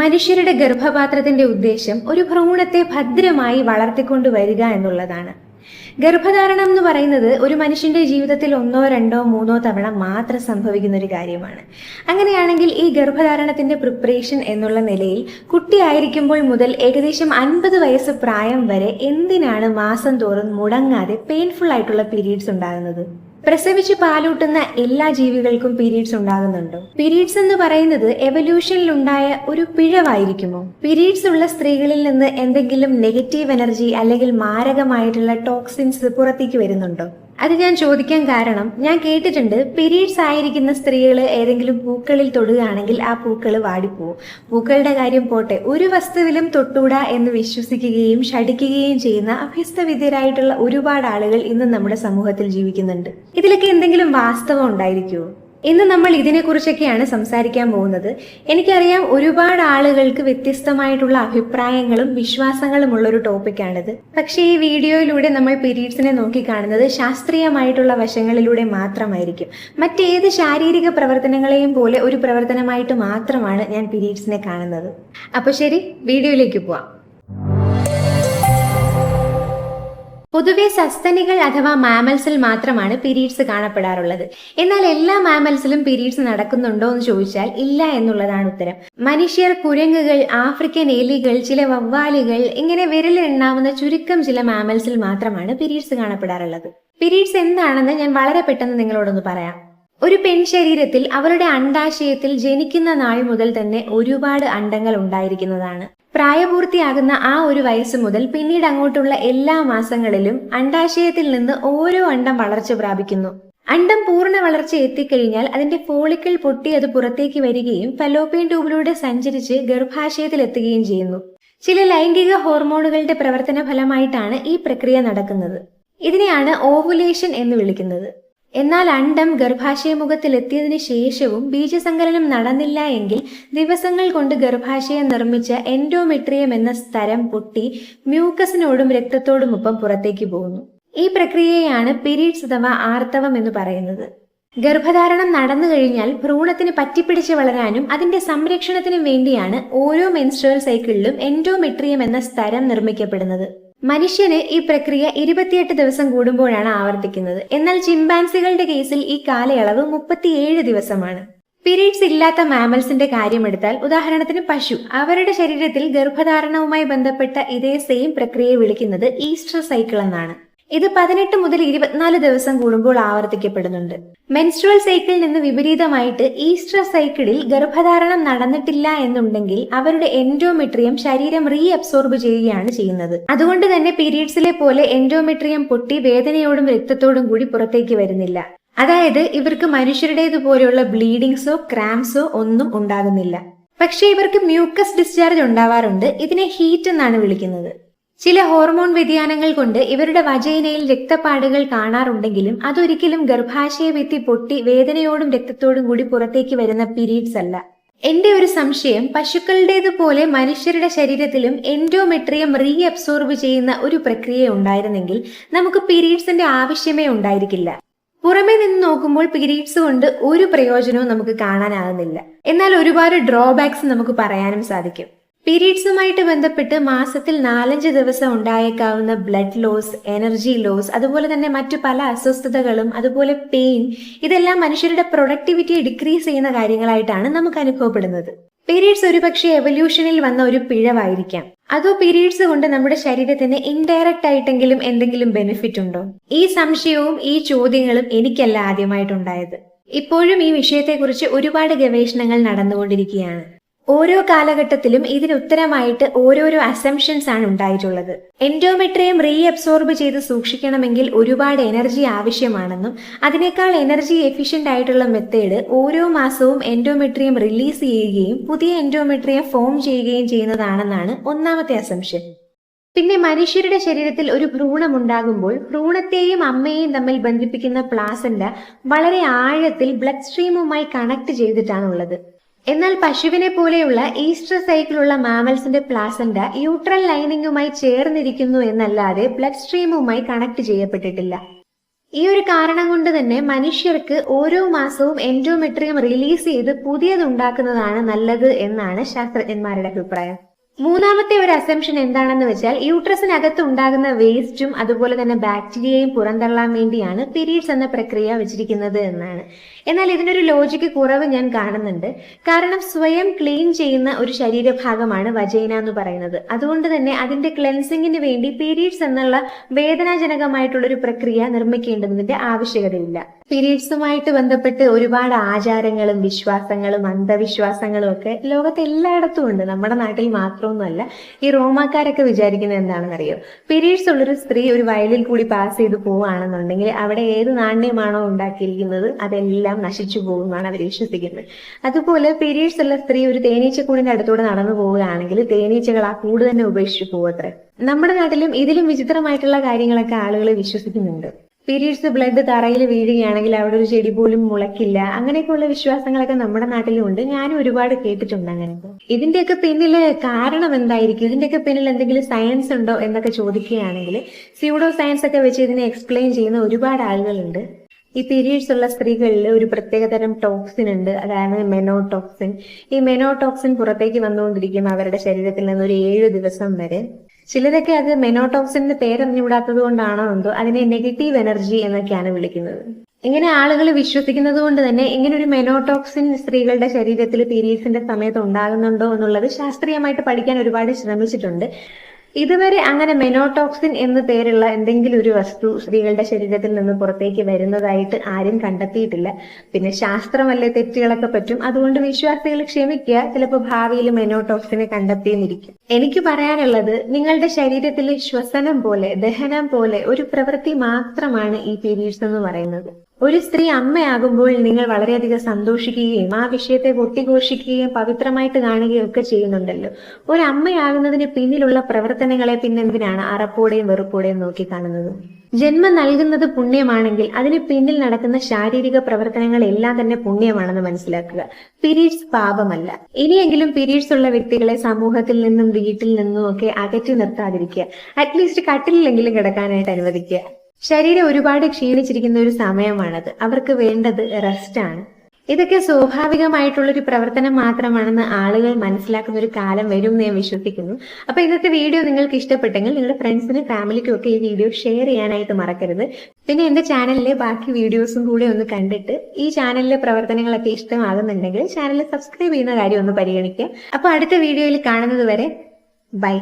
മനുഷ്യരുടെ ഗർഭപാത്രത്തിന്റെ ഉദ്ദേശം ഒരു ഭ്രൂണത്തെ ഭദ്രമായി വളർത്തിക്കൊണ്ടുവരിക എന്നുള്ളതാണ്. ഗർഭധാരണം എന്ന് പറയുന്നത് ഒരു മനുഷ്യന്റെ ജീവിതത്തിൽ ഒന്നോ രണ്ടോ മൂന്നോ തവണ മാത്രം സംഭവിക്കുന്ന ഒരു കാര്യമാണ്. അങ്ങനെയാണെങ്കിൽ ഈ ഗർഭധാരണത്തിന്റെ പ്രിപ്പറേഷൻ എന്നുള്ള നിലയിൽ കുട്ടിയായിരിക്കുമ്പോൾ മുതൽ ഏകദേശം അൻപത് വയസ്സ് പ്രായം വരെ എന്തിനാണ് മാസം തോറും മുടങ്ങാതെ പെയിൻഫുൾ ആയിട്ടുള്ള പീരീഡ്സ് ഉണ്ടാകുന്നത്? പ്രസവിച്ച് പാലൂട്ടുന്ന എല്ലാ ജീവികൾക്കും പീരീഡ്സ് ഉണ്ടാകുന്നുണ്ടോ? പീരീഡ്സ് എന്ന് പറയുന്നത് എവല്യൂഷനിൽ ഉണ്ടായ ഒരു പിഴവായിരിക്കുമോ? പീരീഡ്സ് ഉള്ള സ്ത്രീകളിൽ നിന്ന് എന്തെങ്കിലും നെഗറ്റീവ് എനർജി അല്ലെങ്കിൽ മാരകമായിട്ടുള്ള ടോക്സിൻസ് പുറത്തേക്ക് വരുന്നുണ്ടോ? അത് ഞാൻ ചോദിക്കാൻ കാരണം ഞാൻ കേട്ടിട്ടുണ്ട് പീരീഡ്സ് ആയിരിക്കുന്ന സ്ത്രീകൾ ഏതെങ്കിലും പൂക്കളിൽ തൊടുകയാണെങ്കിൽ ആ പൂക്കൾ വാടിപ്പോവും. പൂക്കളുടെ കാര്യം പോട്ടെ ഒരു വസ്തുവിലും തൊട്ടൂടാ എന്ന് വിശ്വസിക്കുകയും ഷടിക്കുകയും ചെയ്യുന്ന അഭ്യസ്തവിദ്യരായിട്ടുള്ള ഒരുപാട് ആളുകൾ ഇന്ന് നമ്മുടെ സമൂഹത്തിൽ ജീവിക്കുന്നുണ്ട്. ഇതിലൊക്കെ എന്തെങ്കിലും വാസ്തവം ഉണ്ടായിരിക്കുമോ ഇന്ന് നമ്മൾ ഇതിനെക്കുറിച്ചൊക്കെയാണ് സംസാരിക്കാൻ പോകുന്നത്. എനിക്കറിയാം ഒരുപാട് ആളുകൾക്ക് വ്യത്യസ്തമായിട്ടുള്ള അഭിപ്രായങ്ങളും വിശ്വാസങ്ങളും ഉള്ള ഒരു ടോപ്പിക്കാണിത്. പക്ഷേ ഈ വീഡിയോയിലൂടെ നമ്മൾ പീരീഡ്സിനെ നോക്കിക്കാണുന്നത് ശാസ്ത്രീയമായിട്ടുള്ള വശങ്ങളിലൂടെ മാത്രമായിരിക്കും. മറ്റേത് ശാരീരിക പ്രവർത്തനങ്ങളെയും പോലെ ഒരു പ്രവർത്തനമായിട്ട് മാത്രമാണ് ഞാൻ പീരീഡ്സിനെ കാണുന്നത്. അപ്പോൾ ശരി വീഡിയോയിലേക്ക് പോവാം. പൊതുവെ സസ്തനികൾ അഥവാ മാമൽസിൽ മാത്രമാണ് പീരീഡ്സ് കാണപ്പെടാറുള്ളത്. എന്നാൽ എല്ലാ മാമൽസിലും പീരീഡ്സ് നടക്കുന്നുണ്ടോ എന്ന് ചോദിച്ചാൽ ഇല്ല എന്നുള്ളതാണ് ഉത്തരം. മനുഷ്യർ കുരങ്ങുകൾ ആഫ്രിക്കൻ എലികൾ ചില വവ്വാലുകൾ ഇങ്ങനെ വിരലിലെണ്ണാവുന്ന ചുരുക്കം ചില മാമൽസിൽ മാത്രമാണ് പീരീഡ്സ് കാണപ്പെടാറുള്ളത്. പീരീഡ്സ് എന്താണെന്ന് ഞാൻ വളരെ പെട്ടെന്ന് നിങ്ങളോടൊന്ന് പറയാം. ഒരു പെൺശരീരത്തിൽ അവരുടെ അണ്ടാശയത്തിൽ ജനിക്കുന്ന നാൾ മുതൽ തന്നെ ഒരുപാട് അണ്ടങ്ങൾ ഉണ്ടായിരിക്കുന്നതാണ്. പ്രായപൂർത്തിയാകുന്ന ആ ഒരു വയസ്സ് മുതൽ പിന്നീട് അങ്ങോട്ടുള്ള എല്ലാ മാസങ്ങളിലും അണ്ടാശയത്തിൽ നിന്ന് ഓരോ അണ്ടം വളർച്ച പ്രാപിക്കുന്നു. അണ്ടം പൂർണ വളർച്ച എത്തിക്കഴിഞ്ഞാൽ അതിന്റെ ഫോളിക്കിൾ പൊട്ടി അത് പുറത്തേക്ക് വരികയും ഫലോപ്പിയൻ ട്യൂബിലൂടെ സഞ്ചരിച്ച് ഗർഭാശയത്തിൽ എത്തുകയും ചെയ്യുന്നു. ചില ലൈംഗിക ഹോർമോണുകളുടെ പ്രവർത്തന ഫലമായിട്ടാണ് ഈ പ്രക്രിയ നടക്കുന്നത്. ഇതിനെയാണ് ഓവുലേഷൻ എന്ന് വിളിക്കുന്നത്. എന്നാൽ അണ്ടം ഗർഭാശയമുഖത്തിൽ എത്തിയതിനു ശേഷവും ബീജസങ്കലനം നടന്നില്ല എങ്കിൽ ദിവസങ്ങൾ കൊണ്ട് ഗർഭാശയം നിർമ്മിച്ച എൻഡോമെട്രിയം എന്ന സ്ഥലം പൊട്ടി മ്യൂക്കസിനോടും രക്തത്തോടുമൊപ്പം പുറത്തേക്ക് പോകുന്നു. ഈ പ്രക്രിയയാണ് പിരീഡ്സ് അഥവാ ആർത്തവം എന്ന് പറയുന്നത്. ഗർഭധാരണം നടന്നു കഴിഞ്ഞാൽ ഭ്രൂണത്തിന് പറ്റിപ്പിടിച്ച് വളരാനും അതിന്റെ സംരക്ഷണത്തിനും വേണ്ടിയാണ് ഓരോ മെൻസ്ട്രൽ സൈക്കിളിലും എൻഡോമെട്രിയം എന്ന സ്ഥലം നിർമ്മിക്കപ്പെടുന്നത്. മനുഷ്യന് ഈ പ്രക്രിയ ഇരുപത്തിയെട്ട് ദിവസം കൂടുമ്പോഴാണ് ആവർത്തിക്കുന്നത്. എന്നാൽ ചിമ്പാൻസികളുടെ കേസിൽ ഈ കാലയളവ് മുപ്പത്തിയേഴ് ദിവസമാണ്. പിരീഡ്സ് ഇല്ലാത്ത മാമൽസിന്റെ കാര്യമെടുത്താൽ ഉദാഹരണത്തിന് പശു അവരുടെ ശരീരത്തിൽ ഗർഭധാരണവുമായി ബന്ധപ്പെട്ട ഇതേ സെയിം പ്രക്രിയയെ വിളിക്കുന്നത് ഈസ്റ്റർ സൈക്കിൾ എന്നാണ്. ഇത് പതിനെട്ട് മുതൽ ഇരുപത്തിനാല് ദിവസം കൂടുമ്പോൾ ആവർത്തിക്കപ്പെടുന്നുണ്ട്. മെൻസ്ട്രുവൽ സൈക്കിളിൽ നിന്ന് വിപരീതമായിട്ട് ഈസ്റ്റർ സൈക്കിളിൽ ഗർഭധാരണം നടന്നിട്ടില്ല എന്നുണ്ടെങ്കിൽ അവരുടെ എൻഡോമെട്രിയം ശരീരം റീ അബ്സോർബ് ചെയ്യുകയാണ് ചെയ്യുന്നത്. അതുകൊണ്ട് തന്നെ പീരീഡ്സിലെ പോലെ എൻഡോമെട്രിയം പൊട്ടി വേദനയോടും രക്തത്തോടും കൂടി പുറത്തേക്ക് വരുന്നില്ല. അതായത് ഇവർക്ക് മനുഷ്യരുടേതുപോലെയുള്ള ബ്ലീഡിങ്സോ ക്രാംസോ ഒന്നും ഉണ്ടാകുന്നില്ല. പക്ഷേ ഇവർക്ക് മ്യൂക്കസ് ഡിസ്ചാർജ് ഉണ്ടാവാറുണ്ട്. ഇതിനെ ഹീറ്റ് എന്നാണ് വിളിക്കുന്നത്. ചില ഹോർമോൺ വ്യതിയാനങ്ങൾ കൊണ്ട് ഇവരുടെ വജൈനയിൽ രക്തപ്പാടുകൾ കാണാറുണ്ടെങ്കിലും അതൊരിക്കലും ഗർഭാശയ ഭിത്തി പൊട്ടി വേദനയോടും രക്തത്തോടും കൂടി പുറത്തേക്ക് വരുന്ന പീരീഡ്സ് അല്ല. എന്റെ ഒരു സംശയം പശുക്കളുടേതുപോലെ മനുഷ്യരുടെ ശരീരത്തിലും എൻഡോമെട്രിയം റീ അബ്സോർബ് ചെയ്യുന്ന ഒരു പ്രക്രിയ ഉണ്ടായിരുന്നെങ്കിൽ നമുക്ക് പീരീഡ്സിന്റെ ആവശ്യമേ ഉണ്ടായിരിക്കില്ല. പുറമേ നിന്ന് നോക്കുമ്പോൾ പീരീഡ്സ് കൊണ്ട് ഒരു പ്രയോജനവും നമുക്ക് കാണാനാകുന്നില്ല. എന്നാൽ ഒരുപാട് ഡ്രോബാക്സ് നമുക്ക് പറയാനും സാധിക്കും. പീരീഡ്സുമായിട്ട് ബന്ധപ്പെട്ട് മാസത്തിൽ നാലഞ്ച് ദിവസം ഉണ്ടായേക്കാവുന്ന ബ്ലഡ് ലോസ് എനർജി ലോസ് അതുപോലെ തന്നെ മറ്റു പല അസ്വസ്ഥതകളും അതുപോലെ പെയിൻ ഇതെല്ലാം മനുഷ്യരുടെ പ്രൊഡക്ടിവിറ്റി ഡിക്രീസ് ചെയ്യുന്ന കാര്യങ്ങളായിട്ടാണ് നമുക്ക് അനുഭവപ്പെടുന്നത്. പീരീഡ്സ് ഒരുപക്ഷെ എവല്യൂഷനിൽ വന്ന ഒരു പിഴവായിരിക്കാം. അതോ പീരീഡ്സ് കൊണ്ട് നമ്മുടെ ശരീരത്തിന് ഇൻഡയറക്റ്റ് ആയിട്ടെങ്കിലും എന്തെങ്കിലും ബെനിഫിറ്റ് ഉണ്ടോ? ഈ സംശയവും ഈ ചോദ്യങ്ങളും എനിക്കല്ല ആദ്യമായിട്ടുണ്ടായത്. ഇപ്പോഴും ഈ വിഷയത്തെക്കുറിച്ച് ഒരുപാട് ഗവേഷണങ്ങൾ നടന്നുകൊണ്ടിരിക്കുകയാണ്. ഓരോ കാലഘട്ടത്തിലും ഇതിന് ഉത്തരമായിട്ട് ഓരോരോ അസംഷൻസ് ആണ് ഉണ്ടായിട്ടുള്ളത്. എൻഡോമെട്രിയം റീ അബ്സോർബ് ചെയ്ത് സൂക്ഷിക്കണമെങ്കിൽ ഒരുപാട് എനർജി ആവശ്യമാണെന്നും അതിനേക്കാൾ എനർജി എഫിഷ്യന്റ് ആയിട്ടുള്ള മെത്തേഡ് ഓരോ മാസവും എൻഡോമെട്രിയം റിലീസ് ചെയ്യുകയും പുതിയ എൻഡോമെട്രിയം ഫോം ചെയ്യുകയും ചെയ്യുന്നതാണെന്നാണ് ഒന്നാമത്തെ അസംഷൻ പിന്നെ മനുഷ്യരുടെ ശരീരത്തിൽ ഒരു ഭ്രൂണം ഉണ്ടാകുമ്പോൾ ഭ്രൂണത്തെയും അമ്മയെയും തമ്മിൽ ബന്ധിപ്പിക്കുന്ന പ്ലാസന്റ വളരെ ആഴത്തിൽ ബ്ലഡ് സ്ട്രീമുമായി കണക്ട് ചെയ്തിട്ടാണുള്ളത്. എന്നാൽ പശുവിനെ പോലെയുള്ള ഈസ്റ്റർ സൈക്കിളുള്ള മാമൽസിന്റെ പ്ലാസന്റ യൂട്രൽ ലൈനിങ്ങുമായി ചേർന്നിരിക്കുന്നു എന്നല്ലാതെ ബ്ലഡ് സ്ട്രീമുമായി കണക്ട് ചെയ്യപ്പെട്ടിട്ടില്ല. ഈ ഒരു കാരണം കൊണ്ട് തന്നെ മനുഷ്യർക്ക് ഓരോ മാസവും എൻഡോമെട്രിയം റിലീസ് ചെയ്ത് പുതിയതുണ്ടാക്കുന്നതാണ് നല്ലത് എന്നാണ് ശാസ്ത്രജ്ഞന്മാരുടെ അഭിപ്രായം. മൂന്നാമത്തെ ഒരു അസംഷൻ എന്താണെന്ന് വെച്ചാൽ യൂട്രസിനകത്ത് ഉണ്ടാകുന്ന വേസ്റ്റും അതുപോലെ തന്നെ ബാക്ടീരിയയും പുറന്തള്ളാൻ വേണ്ടിയാണ് പീരീഡ്സ് എന്ന പ്രക്രിയ വെച്ചിരിക്കുന്നത് എന്നാണ്. എന്നാൽ ഇതിനൊരു ലോജിക്ക് കുറവ് ഞാൻ കാണുന്നുണ്ട്. കാരണം സ്വയം ക്ലീൻ ചെയ്യുന്ന ഒരു ശരീരഭാഗമാണ് വജൈന എന്ന് പറയുന്നത്. അതുകൊണ്ട് തന്നെ അതിന്റെ ക്ലെൻസിങ്ങിന് വേണ്ടി പീരീഡ്സ് എന്നുള്ള വേദനാജനകമായിട്ടുള്ള ഒരു പ്രക്രിയ നിർമ്മിക്കേണ്ടതിന്റെ ആവശ്യകതയില്ല. പീരീഡ്സുമായിട്ട് ബന്ധപ്പെട്ട് ഒരുപാട് ആചാരങ്ങളും വിശ്വാസങ്ങളും അന്ധവിശ്വാസങ്ങളും ഒക്കെ ലോകത്ത് എല്ലായിടത്തും ഉണ്ട്. നമ്മുടെ നാട്ടിൽ മാത്രമൊന്നുമല്ല. ഈ റോമാക്കാരൊക്കെ വിചാരിക്കുന്നത് എന്താണെന്നറിയോ? പീരീഡ്സ് ഉള്ളൊരു സ്ത്രീ ഒരു വയലിൽ കൂടി പാസ് ചെയ്ത് പോവുകയാണെന്നുണ്ടെങ്കിൽ അവിടെ ഏത് നാണ്യമാണോ ഉണ്ടാക്കിയിരിക്കുന്നത് അതെല്ലാം നശിച്ചു പോകുമെന്നാണ് അവർ വിശ്വസിക്കുന്നത്. അതുപോലെ പീരീഡ്സ് ഉള്ള സ്ത്രീ ഒരു തേനീച്ചക്കൂടിന്റെ അടുത്തൂടെ നടന്നു പോവുകയാണെങ്കിൽ തേനീച്ചകൾ ആ കൂട് തന്നെ ഉപേക്ഷിച്ചു പോവത്രേ. നമ്മുടെ നാട്ടിലും ഇതിലും വിചിത്രമായിട്ടുള്ള കാര്യങ്ങളൊക്കെ ആളുകൾ വിശ്വസിക്കുന്നുണ്ട്. പീരീഡ്സ് ബ്ലഡ് തറയിൽ വീഴുകയാണെങ്കിൽ അവിടെ ഒരു ചെടി പോലും മുളക്കില്ല അങ്ങനെയൊക്കെയുള്ള വിശ്വാസങ്ങളൊക്കെ നമ്മുടെ നാട്ടിലുണ്ട്. ഞാനും ഒരുപാട് കേട്ടിട്ടുണ്ട് അങ്ങനെയൊക്കെ. ഇതിന്റെയൊക്കെ പിന്നിൽ കാരണം എന്തായിരിക്കും? ഇതിന്റെയൊക്കെ പിന്നിൽ എന്തെങ്കിലും സയൻസ് ഉണ്ടോ എന്നൊക്കെ ചോദിക്കുകയാണെങ്കിൽ സ്യൂഡോ സയൻസ് ഒക്കെ വെച്ച് ഇതിനെ എക്സ്പ്ലെയിൻ ചെയ്യുന്ന ഒരുപാട് ആളുകളുണ്ട്. ഈ പീരീഡ്സ് ഉള്ള സ്ത്രീകളിൽ ഒരു പ്രത്യേകതരം ടോക്സിൻ ഉണ്ട്. അതാണ് മെനോടോക്സിൻ ഈ മെനോടോക്സിൻ പുറത്തേക്ക് വന്നുകൊണ്ടിരിക്കും അവരുടെ ശരീരത്തിൽ നിന്ന് ഒരു ഏഴ് ദിവസം വരെ. ചിലരൊക്കെ അത് മെനോടോക്സിന്റെ പേരറിഞ്ഞുകൂടാത്തത് കൊണ്ടാണോ എന്തോ അതിനെ നെഗറ്റീവ് എനർജി എന്നൊക്കെയാണ് വിളിക്കുന്നത്. ഇങ്ങനെ ആളുകൾ വിശ്വസിക്കുന്നത് കൊണ്ട് തന്നെ ഇങ്ങനെ ഒരു മെനോടോക്സിൻ സ്ത്രീകളുടെ ശരീരത്തിൽ പീരീഡ്സിന്റെ സമയത്ത് ഉണ്ടാകുന്നുണ്ടോ എന്നുള്ളത് ശാസ്ത്രീയമായിട്ട് പഠിക്കാൻ ഒരുപാട് ശ്രമിച്ചിട്ടുണ്ട്. ഇതുവരെ അങ്ങനെ മെനോടോക്സിൻ എന്ന് പേരുള്ള എന്തെങ്കിലും ഒരു വസ്തു സ്ത്രീകളുടെ ശരീരത്തിൽ നിന്ന് പുറത്തേക്ക് വരുന്നതായിട്ട് ആരും കണ്ടെത്തിയിട്ടില്ല. പിന്നെ ശാസ്ത്രമല്ലേ തെറ്റുകളൊക്കെ പറ്റും. അതുകൊണ്ട് വിശ്വാസികൾ ക്ഷമിക്കുക. ചിലപ്പോൾ ഭാവിയിൽ മെനോടോക്സിനെ കണ്ടെത്തിയെന്നിരിക്കും. എനിക്ക് പറയാനുള്ളത് നിങ്ങളുടെ ശരീരത്തിലെ ശ്വസനം പോലെ ദഹനം പോലെ ഒരു പ്രവൃത്തി മാത്രമാണ് ഈ പീരീഡ്സ് എന്ന് പറയുന്നത്. ഒരു സ്ത്രീ അമ്മയാകുമ്പോൾ നിങ്ങൾ വളരെയധികം സന്തോഷിക്കുകയും ആ വിഷയത്തെ കൊട്ടിഘോഷിക്കുകയും പവിത്രമായിട്ട് കാണുകയും ഒക്കെ ചെയ്യുന്നുണ്ടല്ലോ. ഒരു അമ്മയാകുന്നതിന് പിന്നിലുള്ള പ്രവർത്തനങ്ങളെ പിന്നെന്തിനാണ് അറപ്പോടെയും വെറുപ്പോടെയും നോക്കി കാണുന്നത് ജന്മം നൽകുന്നത് പുണ്യമാണെങ്കിൽ അതിന് പിന്നിൽ നടക്കുന്ന ശാരീരിക പ്രവർത്തനങ്ങൾ എല്ലാം തന്നെ പുണ്യമാണെന്ന് മനസ്സിലാക്കുക. പീരീഡ്സ് പാപമല്ല. ഇനിയെങ്കിലും പീരീഡ്സ് ഉള്ള വ്യക്തികളെ സമൂഹത്തിൽ നിന്നും വീട്ടിൽ നിന്നും ഒക്കെ അകറ്റി നിർത്താതിരിക്കുക. അറ്റ്ലീസ്റ്റ് കട്ടിലെങ്കിലും കിടക്കാനായിട്ട് അനുവദിക്കുക. ശരീരം ഒരുപാട് ക്ഷീണിച്ചിരിക്കുന്ന ഒരു സമയമാണത്. അവർക്ക് വേണ്ടത് റെസ്റ്റ് ആണ്. ഇതൊക്കെ സ്വാഭാവികമായിട്ടുള്ള ഒരു പ്രവർത്തനം മാത്രമാണെന്ന് ആളുകൾ മനസ്സിലാക്കുന്ന ഒരു കാലം വരും എന്ന് ഞാൻ വിശ്വസിക്കുന്നു. അപ്പൊ ഇന്നത്തെ വീഡിയോ നിങ്ങൾക്ക് ഇഷ്ടപ്പെട്ടെങ്കിൽ നിങ്ങളുടെ ഫ്രണ്ട്സിനും ഫാമിലിക്കും ഒക്കെ ഈ വീഡിയോ ഷെയർ ചെയ്യാനായിട്ട് മറക്കരുത്. പിന്നെ എന്റെ ചാനലിലെ ബാക്കി വീഡിയോസും കൂടെ ഒന്ന് കണ്ടിട്ട് ഈ ചാനലിലെ പ്രവർത്തനങ്ങളൊക്കെ ഇഷ്ടമാകുന്നുണ്ടെങ്കിൽ ചാനൽ സബ്സ്ക്രൈബ് ചെയ്യുന്ന കാര്യം ഒന്ന് പരിഗണിക്കുക. അപ്പൊ അടുത്ത വീഡിയോയിൽ കാണുന്നത് വരെ ബൈ